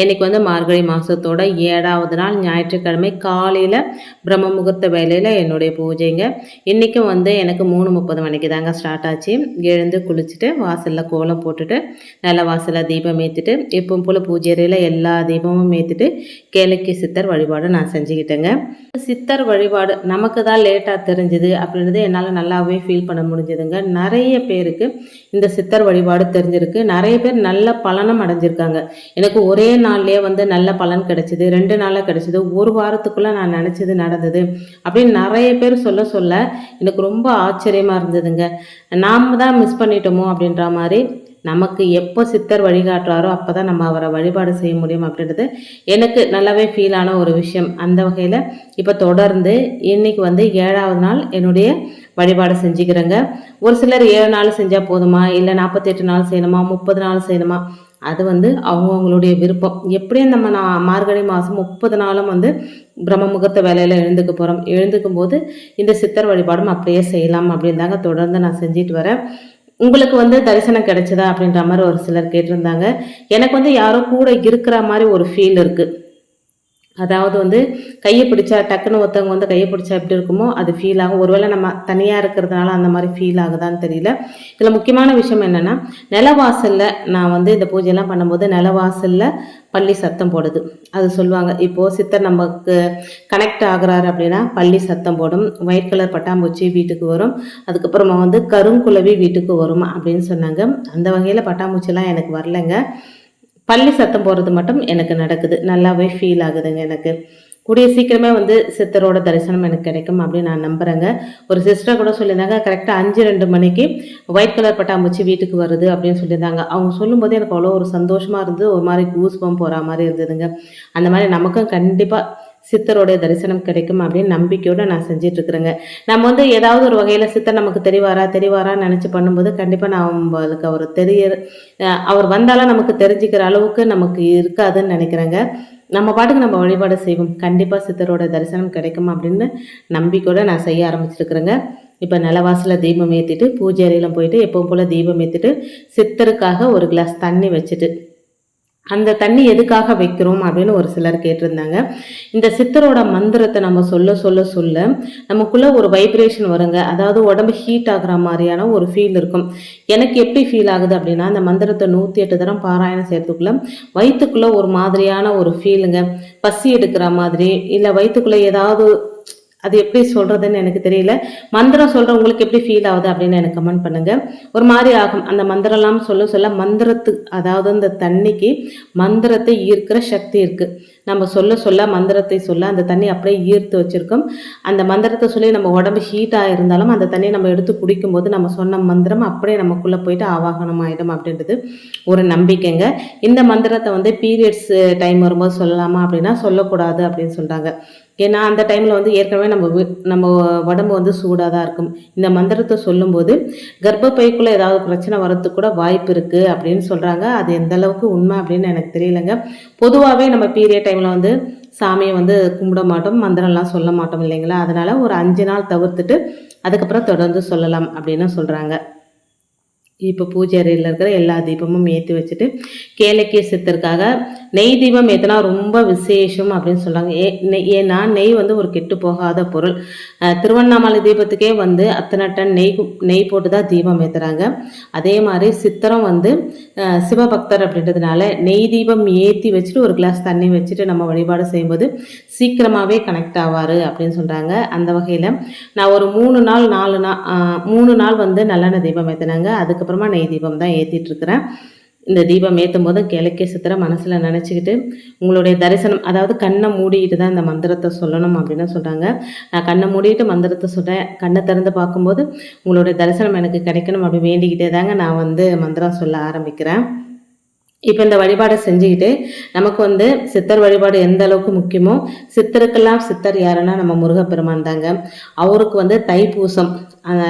இன்னைக்கு வந்து மார்கழி மாதத்தோட ஏழாவது நாள் ஞாயிற்றுக்கிழமை காலையில் பிரம்ம முகூர்த்த வேலையில் என்னுடைய பூஜைங்க. இன்றைக்கும் வந்து எனக்கு மூணு முப்பது மணிக்கு தாங்க ஸ்டார்ட் ஆச்சு. எழுந்து குளிச்சுட்டு வாசலில் கோலம் போட்டுட்டு நல்ல வாசலில் தீபம் ஏற்றிட்டு எப்பவும் போல் பூஜை எல்லா தீபமும் ஏற்றிட்டு கேளக்கி சித்தர் வழிபாடு நான் செஞ்சுக்கிட்டேங்க. சித்தர் வழிபாடு நமக்கு தான் லேட்டாக தெரிஞ்சுது அப்படின்றது என்னால் நல்லாவே ஃபீல் பண்ண முடிஞ்சதுங்க. நிறைய பேருக்கு இந்த சித்தர் வழிபாடு தெரிஞ்சிருக்கு. நிறைய பேர் நல்ல பலனம் அடைஞ்சிருக்காங்க. எனக்கு ஒரே நாள்லேயே வந்து நல்ல பலன் கிடைச்சிது ரெண்டு நாளில் கிடைச்சிது ஒரு வாரத்துக்குள்ளே நான் நினச்சது நடந்தது அப்படின்னு நிறைய பேர் சொல்ல சொல்ல எனக்கு ரொம்ப ஆச்சரியமாக இருந்ததுங்க. நாம் தான் மிஸ் பண்ணிட்டோமோ அப்படின்ற மாதிரி நமக்கு எப்போ சித்தர் வழிகாட்டுறாரோ அப்போ தான் நம்ம அவரை வழிபாடு செய்ய முடியும் அப்படின்றது எனக்கு நல்லாவே ஃபீலான ஒரு விஷயம். அந்த வகையில் இப்போ தொடர்ந்து இன்னைக்கு வந்து ஏழாவது நாள் என்னுடைய வழிபாடு செஞ்சுக்கிறேங்க. ஒரு சிலர் ஏழு நாள் செஞ்சால் போதுமா? இல்லை நாற்பத்தெட்டு நாள் செய்யணுமா? முப்பது நாள் செய்யணுமா? அது வந்து அவங்கவுங்களுடைய விருப்பம். எப்படியும் நம்ம நான் மார்கழி மாதம் முப்பது நாளும் வந்து பிரம்ம முகூர்த்த வேலையில் எழுந்துக்க போகிறோம் எழுந்துக்கும் போது இந்த சித்தர் வழிபாடும் அப்படியே செய்யலாம் அப்படின்னு தாங்க தொடர்ந்து நான் செஞ்சுட்டு வரேன். உங்களுக்கு வந்து தரிசனம் கிடைச்சதா அப்படின்ற மாதிரி ஒரு சிலர் கேட்டிருந்தாங்க. எனக்கு வந்து யாரோ கூட இருக்கிற மாதிரி ஒரு ஃபீல் இருக்குது அதாவது வந்து கையை பிடிச்சா டக்குன்னு ஒருத்தவங்க வந்து கையை பிடிச்சா எப்படி இருக்குமோ அது ஃபீல் ஆகும். ஒருவேளை நம்ம தனியாக இருக்கிறதுனால அந்த மாதிரி ஃபீல் ஆகுதான்னு தெரியல. இதில் முக்கியமான விஷயம் என்னென்னா நிலவாசலில் நான் வந்து இந்த பூஜையெல்லாம் பண்ணும்போது நிலவாசலில் பள்ளி சத்தம் போடுது. அது சொல்லுவாங்க இப்போது சித்தர் நமக்கு கனெக்ட் ஆகுறாரு அப்படின்னா பள்ளி சத்தம் போடும். ஒயிட் கலர் பட்டாம்பூச்சி வீட்டுக்கு வரும். அதுக்கப்புறமா வந்து கருங்குலவி வீட்டுக்கு வரும் அப்படின்னு சொன்னாங்க. அந்த வகையில் பட்டாம்பூச்சிலாம் எனக்கு வரலைங்க. பள்ளி சத்தம் போகிறது மட்டும் எனக்கு நடக்குது. நல்லாவே ஃபீல் ஆகுதுங்க எனக்கு. கூடிய சீக்கிரமே வந்து சித்தரோட தரிசனம் எனக்கு கிடைக்கும் அப்படின்னு நான் நம்புகிறேங்க ஒரு சிஸ்டர் கூட சொல்லியிருந்தாங்க கரெக்டாக அஞ்சு ரெண்டு மணிக்கு ஒயிட் கலர் பட்டாம்பூச்சி வீட்டுக்கு வருது அப்படின்னு சொல்லியிருந்தாங்க. அவங்க சொல்லும்போது எனக்கு அவ்வளோ ஒரு சந்தோஷமாக இருந்து ஒரு மாதிரி கூஸ் பம் போகிற மாதிரி இருந்ததுங்க. அந்த மாதிரி நமக்கும் கண்டிப்பாக சித்தருடைய தரிசனம் கிடைக்கும் அப்படின்னு நம்பிக்கையோடு நான் செஞ்சிட்ருக்குறேங்க. நம்ம வந்து ஏதாவது ஒரு வகையில் சித்தர் நமக்கு தெரிவாரா தெரிவாரான்னு நினச்சி பண்ணும்போது கண்டிப்பாக நான் நம்மளுக்கு அவர் தெரிய அவர் வந்தாலும் நமக்கு தெரிஞ்சுக்கிற அளவுக்கு நமக்கு இருக்காதுன்னு நினைக்கிறேங்க. நம்ம பாட்டுக்கு நம்ம வழிபாடு செய்வோம். கண்டிப்பாக சித்தரோட தரிசனம் கிடைக்கும் அப்படின்னு நம்பிக்கையோடு நான் செய்ய ஆரம்பிச்சிருக்கிறேங்க. இப்போ நிலவாசலில் தீபம் ஏற்றிட்டு பூஜை அறையிலும் போயிட்டு எப்பவும் போல் தீபம் ஏற்றிட்டு சித்தருக்காக ஒரு கிளாஸ் தண்ணி வச்சுட்டு அந்த தண்ணி எதுக்காக வைக்கிறோம் அப்படின்னு ஒரு சிலர் கேட்டிருந்தாங்க. இந்த சித்தரோட மந்திரத்தை நம்ம சொல்ல சொல்ல சொல்ல நமக்குள்ள ஒரு வைப்ரேஷன் வருங்க. அதாவது உடம்பு ஹீட் ஆகுற மாதிரியான ஒரு ஃபீல் இருக்கும். எனக்கு எப்படி ஃபீல் ஆகுது அப்படின்னா அந்த மந்திரத்தை நூற்றி எட்டு தரம் பாராயணம் செய்யறதுக்குள்ள வயிற்றுக்குள்ள ஒரு மாதிரியான ஒரு ஃபீலுங்க பசி எடுக்கிற மாதிரி இல்லை வயிற்றுக்குள்ள ஏதாவது அது எப்படி சொல்கிறதுன்னு எனக்கு தெரியல. மந்திரம் சொல்கிற உங்களுக்கு எப்படி ஃபீல் ஆகுது அப்படின்னு எனக்கு கமெண்ட் பண்ணுங்கள் ஒரு மாதிரி ஆகும். அந்த மந்திரம்லாம் சொல்ல சொல்ல மந்திரத்து அதாவது அந்த தண்ணிக்கு மந்திரத்தை ஈர்க்கிற சக்தி இருக்குது நம்ம சொல்ல சொல்ல மந்திரத்தை சொல்ல அந்த தண்ணி அப்படியே ஈர்த்து வச்சுருக்கோம். அந்த மந்திரத்தை சொல்லி நம்ம உடம்பு ஹீட்டாக இருந்தாலும் அந்த தண்ணியை நம்ம எடுத்து குடிக்கும்போது நம்ம சொன்ன மந்திரம் அப்படியே நமக்குள்ளே போயிட்டு ஆவாகனம் ஆகிடும் அப்படின்றது ஒரு நம்பிக்கைங்க. இந்த மந்திரத்தை வந்து பீரியட்ஸ் டைம் வரும்போது சொல்லலாமா அப்படின்னா சொல்லக்கூடாது அப்படின்னு சொல்கிறாங்க ஏன்னா அந்த டைமில் வந்து ஏற்கனவே நம்ம நம்ம உடம்பு வந்து சூடாக தான் இருக்கும். இந்த மந்திரத்தை சொல்லும்போது கர்ப்பப்பைக்குள்ளே ஏதாவது பிரச்சனை வரத்துக்கு கூட வாய்ப்பு இருக்குது அப்படின்னு சொல்கிறாங்க அது எந்த அளவுக்கு உண்மை அப்படின்னு எனக்கு தெரியலங்க. பொதுவாகவே நம்ம பீரியட் டைமில் வந்து சாமியை வந்து கும்பிட மாட்டோம் மந்திரம்லாம் சொல்ல மாட்டோம் இல்லைங்களா? அதனால் ஒரு அஞ்சு நாள் தவிர்த்துட்டு அதுக்கப்புறம் தொடர்ந்து சொல்லலாம் அப்படின்னு சொல்கிறாங்க இப்போ பூஜை அறையில் இருக்கிற எல்லா தீபமும் ஏற்றி வச்சுட்டு கேளக்கிய சித்தருக்காக நெய் தீபம் ஏற்றினா ரொம்ப விசேஷம் அப்படின்னு சொல்கிறாங்க ஏ நெய் ஏன்னா நெய் வந்து ஒரு கெட்டு போகாத பொருள். திருவண்ணாமலை தீபத்துக்கே வந்து அத்தனை டன் நெய் நெய் போட்டு தான் தீபம் ஏற்றுறாங்க அதே மாதிரி சித்தரம் வந்து சிவபக்தர் அப்படின்றதுனால நெய் தீபம் ஏற்றி வச்சுட்டு ஒரு கிளாஸ் தண்ணி வச்சுட்டு நம்ம வழிபாடு செய்யும்போது சீக்கிரமாகவே கனெக்ட் ஆவார் அப்படின்னு சொல்கிறாங்க அந்த வகையில் நான் ஒரு மூணு நாள் நாலு நாள் மூணு நாள் வந்து நல்லெண்ணெய் தீபம் ஏற்றினாங்க அதுக்கப்புறம் நெய் தீபம் தான் ஏற்றிட்டுருக்குறேன் இந்த தீபம் ஏற்றும் போது கிழக்கே சித்திர மனசில் நினச்சிக்கிட்டு உங்களுடைய தரிசனம் அதாவது கண்ணை மூடிட்டு தான் இந்த மந்திரத்தை சொல்லணும் அப்படின்னு சொல்கிறாங்க நான் கண்ணை மூடிட்டு மந்திரத்தை சொல்கிறேன் கண்ணை திறந்து பார்க்கும்போது உங்களுடைய தரிசனம் எனக்கு கிடைக்கணும் அப்படி வேண்டிக்கிட்டே தாங்க நான் வந்து மந்திரம் சொல்ல ஆரம்பிக்கிறேன். இப்போ இந்த வழிபாடை செஞ்சுக்கிட்டு நமக்கு வந்து சித்தர் வழிபாடு எந்த அளவுக்கு முக்கியமோ சித்தருக்கெல்லாம் சித்தர் யாருன்னா நம்ம முருகப்பெருமான் தாங்க. அவருக்கு வந்து தைப்பூசம்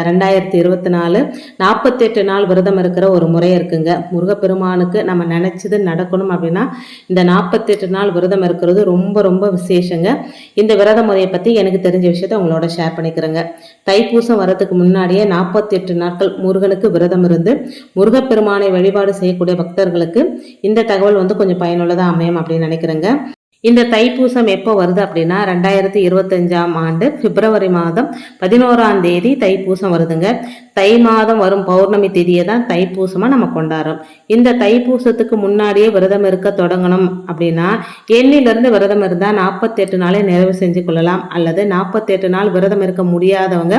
ரெண்டாயிரத்தி இருபத்தி நாலு நாற்பத்தெட்டு நாள் விரதம் இருக்கிற ஒரு முறை இருக்குங்க. முருகப்பெருமானுக்கு நம்ம நினச்சது நடக்கணும் அப்படின்னா இந்த நாற்பத்தெட்டு நாள் விரதம் இருக்கிறது ரொம்ப ரொம்ப விசேஷங்க. இந்த விரத முறையை பற்றி எனக்கு தெரிஞ்ச விஷயத்த உங்களோட ஷேர் பண்ணிக்கிறேங்க. தைப்பூசம் வரதுக்கு முன்னாடியே நாற்பத்தெட்டு நாட்கள் முருகனுக்கு விரதம் இருந்து முருகப்பெருமானை வழிபாடு செய்யக்கூடிய பக்தர்களுக்கு இந்த தகவல் வந்து கொஞ்சம் பயனுள்ளதாக அமையும் அப்படின்னு நினைக்கிறேங்க. இந்த தைப்பூசம் எப்போ வருது அப்படின்னா ரெண்டாயிரத்தி இருபத்தஞ்சாம் ஆண்டு பிப்ரவரி மாதம் பதினோராம் தேதி தைப்பூசம் வருதுங்க. தை மாதம் வரும் பௌர்ணமி தேதியை தான் தைப்பூசமாக நம்ம கொண்டாடுறோம். இந்த தைப்பூசத்துக்கு முன்னாடியே விரதம் இருக்க தொடங்கணும் அப்படின்னா எண்ணிலிருந்து விரதம் இருந்தால் நாற்பத்தெட்டு நாளே நிறைவு செஞ்சு கொள்ளலாம். அல்லது நாற்பத்தெட்டு நாள் விரதம் இருக்க முடியாதவங்க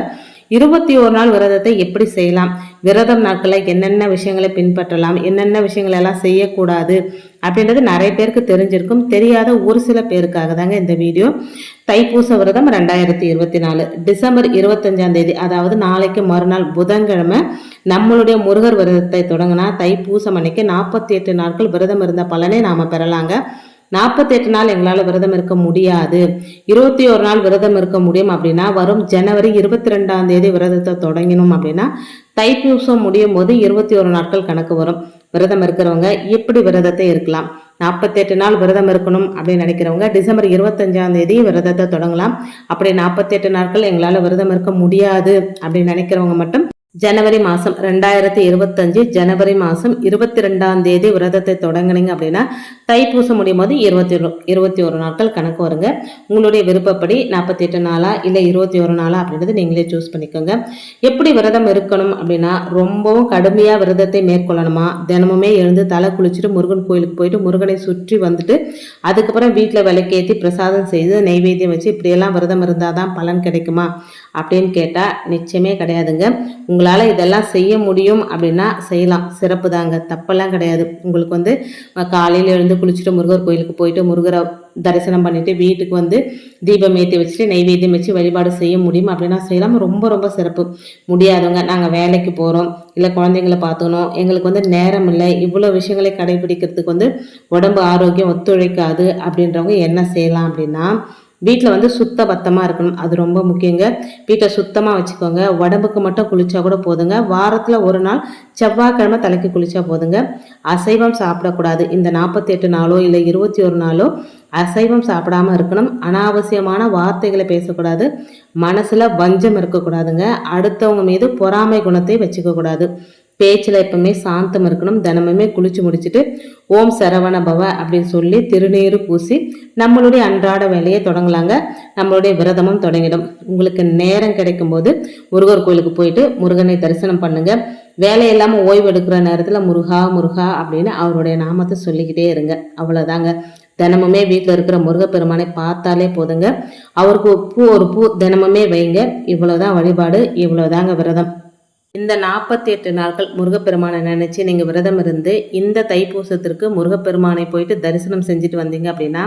இருபத்தி ஒரு நாள் விரதத்தை எப்படி செய்யலாம்? விரதம் நாட்களில் என்னென்ன விஷயங்களை பின்பற்றலாம்? என்னென்ன விஷயங்கள் எல்லாம் செய்யக்கூடாது? அப்படின்றது நிறைய பேருக்கு தெரிஞ்சிருக்கும். தெரியாத ஒரு சில பேருக்காக தாங்க இந்த வீடியோ. தைப்பூச விரதம் ரெண்டாயிரத்தி இருபத்தி நாலு. டிசம்பர் இருபத்தஞ்சாம் தேதி அதாவது நாளைக்கு மறுநாள் புதன்கிழமை நம்மளுடைய முருகர் விரதத்தை தொடங்கினா தைப்பூசம் அன்னைக்கு நாற்பத்தி எட்டு நாட்கள் விரதம் இருந்த பலனை நாம் பெறலாங்க. நாற்பத்தெட்டு நாள் எங்களால் விரதம் இருக்க முடியாது. இருபத்தி ஒரு நாள் விரதம் இருக்க முடியும் அப்படின்னா வரும் ஜனவரி இருபத்தி ரெண்டாம் தேதி விரதத்தை தொடங்கினோம் அப்படின்னா தைப்பூசம் முடியும் போது இருபத்தி ஒரு நாட்கள் கணக்கு வரும். விரதம் இருக்கிறவங்க எப்படி விரதத்தை இருக்கலாம். நாற்பத்தெட்டு நாள் விரதம் இருக்கணும் அப்படின்னு நினைக்கிறவங்க டிசம்பர் இருபத்தஞ்சாம் தேதி விரதத்தை தொடங்கலாம். அப்படி நாற்பத்தெட்டு நாட்கள் எங்களால் விரதம் இருக்க முடியாது அப்படின்னு நினைக்கிறவங்க மட்டும் ஜனவரி மாதம் ரெண்டாயிரத்தி இருபத்தஞ்சு ஜனவரி மாதம் இருபத்தி ரெண்டாம் தேதி விரதத்தை தொடங்குனீங்க அப்படின்னா தைப்பூசம் முடியும் போது இருபத்தி ஒரு இருபத்தி ஒரு நாட்கள் கணக்கு வருங்க. உங்களுடைய விருப்பப்படி நாற்பத்தி எட்டு நாளா இல்லை இருபத்தி ஒரு நாளா அப்படின்றது நீங்களே சூஸ் பண்ணிக்கோங்க. எப்படி விரதம் இருக்கணும் அப்படின்னா ரொம்பவும் கடுமையாக விரதத்தை மேற்கொள்ளணுமா? தினமுமே எழுந்து தலை குளிச்சுட்டு முருகன் கோயிலுக்கு போயிட்டு முருகனை சுற்றி வந்துட்டு அதுக்கப்புறம் வீட்டில் விளக்கேற்றி பிரசாதம் செய்து நைவேத்தியம் வச்சு இப்படியெல்லாம் விரதம் இருந்தால் தான் பலன் கிடைக்குமா? அப்படின்னு கேட்டால் நிச்சயமே கிடையாதுங்க. உங்கள் உங்களால் இதெல்லாம் செய்ய முடியும் அப்படின்னா செய்யலாம். சிறப்பு தாங்க. தப்பெல்லாம் கிடையாது. உங்களுக்கு வந்து காலையில் எழுந்து குளிச்சுட்டு முருகர் கோயிலுக்கு போயிட்டு முருகரை தரிசனம் பண்ணிட்டு வீட்டுக்கு வந்து தீபம் ஏற்றி வச்சுட்டு நெய்வேத்தியம் வச்சு வழிபாடு செய்ய முடியும் அப்படின்னா செய்யலாம். ரொம்ப ரொம்ப சிறப்பு. முடியாதவங்க நாங்கள் வேலைக்கு போகிறோம் இல்லை குழந்தைங்கள பார்த்துக்கணும் எங்களுக்கு வந்து நேரம் இல்லை இவ்வளோ விஷயங்களை கடைபிடிக்கிறதுக்கு வந்து உடம்பு ஆரோக்கியம் ஒத்துழைக்காது அப்படின்றவங்க என்ன செய்யலாம் அப்படின்னா வீட்டில் வந்து சுத்த பத்தமாக இருக்கணும். அது ரொம்ப முக்கியங்க. வீட்டை சுத்தமாக வச்சுக்கோங்க. உடம்புக்கு மட்டும் குளிச்சா கூட போதுங்க. வாரத்தில் ஒரு நாள் செவ்வாய்க்கிழமை தலைக்கு குளிச்சா போதுங்க. அசைவம் சாப்பிடக்கூடாது. இந்த நாற்பத்தெட்டு நாளோ இல்லை இருபத்தி ஒரு நாளோ அசைவம் சாப்பிடாம இருக்கணும். அனாவசியமான வார்த்தைகளை பேசக்கூடாது. மனசில் வஞ்சம் இருக்கக்கூடாதுங்க. அடுத்தவங்க மீது பொறாமை குணத்தை வச்சுக்க கூடாது பேச்சில் எப்பவுமே சாந்தம் இருக்கணும். தினமுமே குளிச்சு முடிச்சுட்டு ஓம் சரவண பவ அப்படின்னு சொல்லி திருநீர் பூசி நம்மளுடைய அன்றாட வேலையை தொடங்கலாங்க. நம்மளுடைய விரதமும் தொடங்கிடும். உங்களுக்கு நேரம் கிடைக்கும் போது முருகர் கோயிலுக்கு போயிட்டு முருகனை தரிசனம் பண்ணுங்க. வேலை இல்லாமல் ஓய்வு எடுக்கிற நேரத்தில் முருகா முருகா அப்படின்னு அவருடைய நாமத்தை சொல்லிக்கிட்டே இருங்க. அவ்வளோதாங்க தினமுமே வீட்டில் இருக்கிற முருகப்பெருமானை பார்த்தாலே போதுங்க. அவருக்கு பூ ஒரு பூ தினமுமே வைங்க. இவ்வளோதான் வழிபாடு இவ்வளோதாங்க விரதம். இந்த நாற்பத்தி எட்டு நாட்கள் முருகப்பெருமானை நினச்சி நீங்கள் விரதம் இருந்து இந்த தைப்பூசத்திற்கு முருகப்பெருமானை போயிட்டு தரிசனம் செஞ்சுட்டு வந்தீங்க அப்படின்னா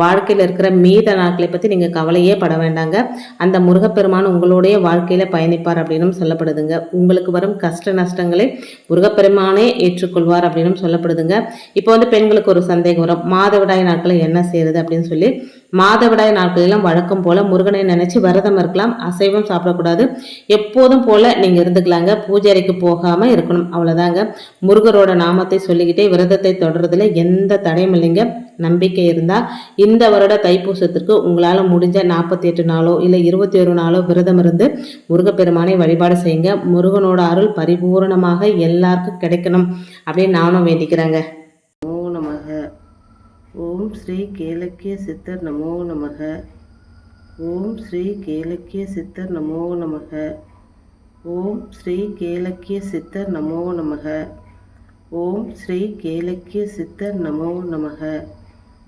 வாழ்க்கையில் இருக்கிற மீத நாட்களை பற்றி நீங்கள் கவலையே பட வேண்டாங்க. அந்த முருகப்பெருமான் உங்களுடைய வாழ்க்கையில் பயணிப்பார் அப்படின்னும் சொல்லப்படுதுங்க. உங்களுக்கு வரும் கஷ்ட நஷ்டங்களை முருகப்பெருமானே ஏற்றுக்கொள்வார் அப்படின்னும் சொல்லப்படுதுங்க. இப்போ வந்து பெண்களுக்கு ஒரு சந்தேகம் வரும். மாதவிடாய் நாட்களை என்ன செய்யறது அப்படின்னு சொல்லி மாதவிடாய் நாட்களிலும் வழக்கம் போல முருகனை நினைச்சு விரதம் இருக்கலாம். அசைவம் சாப்பிடக்கூடாது. எப்போதும் போல நீங்க இருந்துக்கலாங்க. பூஜை போகாம இருக்கணும். அவ்வளவுதாங்க. முருகரோட நாமத்தை சொல்லிக்கிட்டே விரதத்தை தொடர்றதுல எந்த தடையும் இல்லைங்க. நம்பிக்கை இருந்தா இந்த வருட தைப்பூசத்திற்கு உங்களால முடிஞ்ச நாற்பத்தி எட்டு நாளோ இல்லை இருபத்தி ஒரு நாளோ விரதம் இருந்து முருகப்பெருமானை வழிபாடு செய்யுங்க. முருகனோட அருள் பரிபூரணமாக எல்லாருக்கும் கிடைக்கணும் அப்படின்னு நானும் வேண்டிக்கிறேங்க. ஓம் ஸ்ரீ கேலக்கிய சித்தர் நமோ நமக. ஓம் ஸ்ரீ கேலக்கிய சித்தர் நமோ நமக. ஓம் ஸ்ரீ கேலக்கிய சித்தர் நமோ நமக. ஓம் ஸ்ரீ கேலக்கிய சித்தர் நமோ நமக.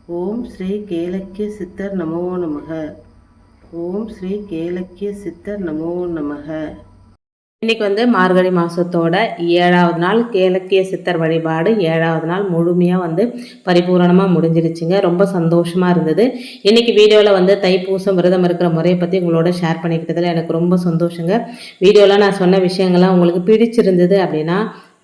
ஓம் ஸ்ரீ கேலக்கிய சித்தர் நமோ நமக. ஓம் ஸ்ரீ கேலக்கிய சித்தர் நமோ நமக. இன்னைக்கு வந்து மார்கழி மாதத்தோட ஏழாவது நாள் கேலக்கிய சித்தர் வழிபாடு. ஏழாவது நாள் முழுமையாக வந்து பரிபூரணமாக முடிஞ்சிருச்சுங்க. ரொம்ப சந்தோஷமாக இருந்தது. இன்றைக்கி வீடியோவில் வந்து தைப்பூசம் விரதம் இருக்கிற முறையை பற்றி உங்களோட ஷேர் பண்ணிக்கிட்டதில் எனக்கு ரொம்ப சந்தோஷங்க. வீடியோவில் நான் சொன்ன விஷயங்கள்லாம் உங்களுக்கு பிடிச்சிருந்தது அப்படின்னா